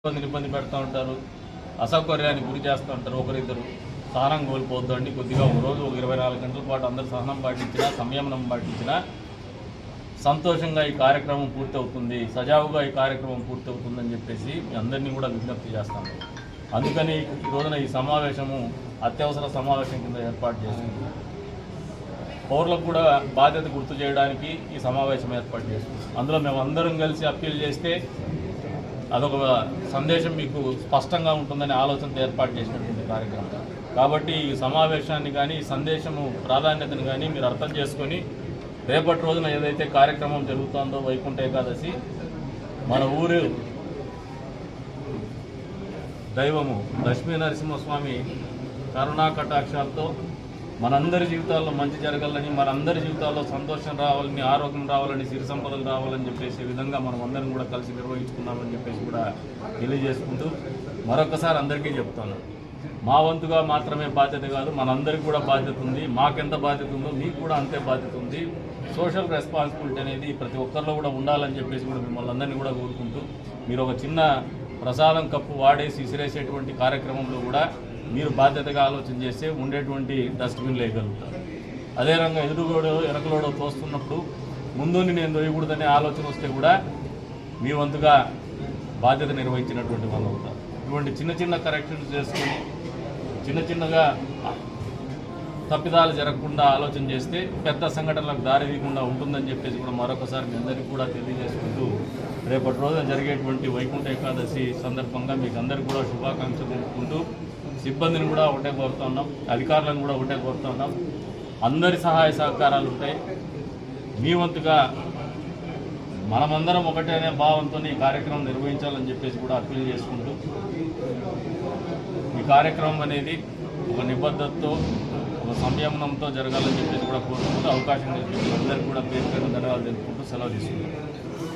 ఇబ్బందిని ఇబ్బంది పెడతా ఉంటారు అసౌకర్యానికి గురి చేస్తూ ఉంటారు ఒకరిద్దరు. సహనం కోల్పోద్దు అండి కొద్దిగా ఒక రోజు ఒక ఇరవై నాలుగు గంటల పాటు అందరు సహనం పాటించినా సంయమనం పాటించినా సంతోషంగా ఈ కార్యక్రమం పూర్తవుతుంది సజావుగా ఈ కార్యక్రమం పూర్తవుతుందని చెప్పేసి మీ అందరినీ కూడా విజ్ఞప్తి చేస్తాను అందుకని ఈ రోజున ఈ సమావేశము అత్యవసర సమావేశం కింద ఏర్పాటు చేసింది పౌరులకు కూడా బాధ్యత గుర్తు చేయడానికి ఈ సమావేశం ఏర్పాటు చేసింది అందులో మేము అందరం కలిసి అప్పీల్ చేస్తే అదొక సందేశం మీకు స్పష్టంగా ఉంటుందనే ఆలోచనతో ఏర్పాటు చేసినటువంటి కార్యక్రమం. కాబట్టి ఈ సమావేశాన్ని కానీ ఈ సందేశము ప్రాధాన్యతను కానీ మీరు అర్థం చేసుకొని రేపటి రోజున ఏదైతే కార్యక్రమం జరుగుతుందో వైకుంఠ ఏకాదశి మన ఊరు దైవము లక్ష్మీ నరసింహస్వామి కరుణా కటాక్షాలతో మనందరి జీవితాల్లో మంచి జరగాలని మనందరి జీవితాల్లో సంతోషం రావాలని ఆరోగ్యం రావాలని సిరి సంపదలు రావాలని చెప్పేసి విధంగా మనం అందరం కూడా కలిసి నిర్వహించుకున్నామని చెప్పేసి కూడా తెలియజేసుకుంటూ మరొకసారి అందరికీ చెప్తాను. మా వంతుగా మాత్రమే బాధ్యత కాదు మనందరికీ కూడా బాధ్యత ఉంది. మాకెంత బాధ్యత ఉందో మీకు కూడా అంతే బాధ్యత ఉంది. సోషల్ రెస్పాన్సిబిలిటీ అనేది ప్రతి ఒక్కరిలో కూడా ఉండాలని చెప్పేసి కూడా మిమ్మల్ని అందరినీ కూడా కోరుకుంటూ మీరు ఒక చిన్న ప్రసాదం కప్పు వాడేసి విసిరేసేటువంటి కార్యక్రమంలో కూడా మీరు బాధ్యతగా ఆలోచన చేస్తే ఉండేటువంటి డస్ట్బిన్లు వేయగలుగుతారు అదే రంగా ఎదురుగోడో ఎనకలోడో తోస్తున్నప్పుడు ముందుని నేను దొయ్యకూడదనే ఆలోచన వస్తే కూడా మీ వంతుగా బాధ్యత నిర్వహించినటువంటి వాళ్ళు అవుతారు. ఇటువంటి చిన్న చిన్న కరెక్షన్స్ చేసుకుని చిన్న చిన్నగా తప్పిదాలు జరగకుండా ఆలోచన చేస్తే పెద్ద సంఘటనలకు దారి తీయకుండా ఉంటుందని చెప్పేసి కూడా మరొకసారి మీ అందరికీ కూడా తెలియజేసుకుంటూ రేపటి రోజున జరిగేటువంటి వైకుంఠ ఏకాదశి సందర్భంగా మీకు అందరికీ కూడా శుభాకాంక్షలు తెలుపుకుంటూ సిబ్బందిని కూడా ఒకటే కోరుతున్నాం అధికారులను కూడా ఒకటే కోరుతున్నాం అందరి సహాయ సహకారాలు ఉంటాయి. మీ వంతుగా మనమందరం ఒకటేనే భావంతో ఈ కార్యక్రమం నిర్వహించాలని చెప్పేసి కూడా అప్పీల్ చేసుకుంటూ ఈ కార్యక్రమం అనేది ఒక నిబద్ధతతో ఒక సంయమనంతో జరగాలని చెప్పేసి కూడా కోరుకుంటూ అవకాశం ఇచ్చిన అందరికీ కూడా పేరు పేరు ధన్యవాదాలు తెలుపుకుంటూ సెలవు తీసుకుంటాం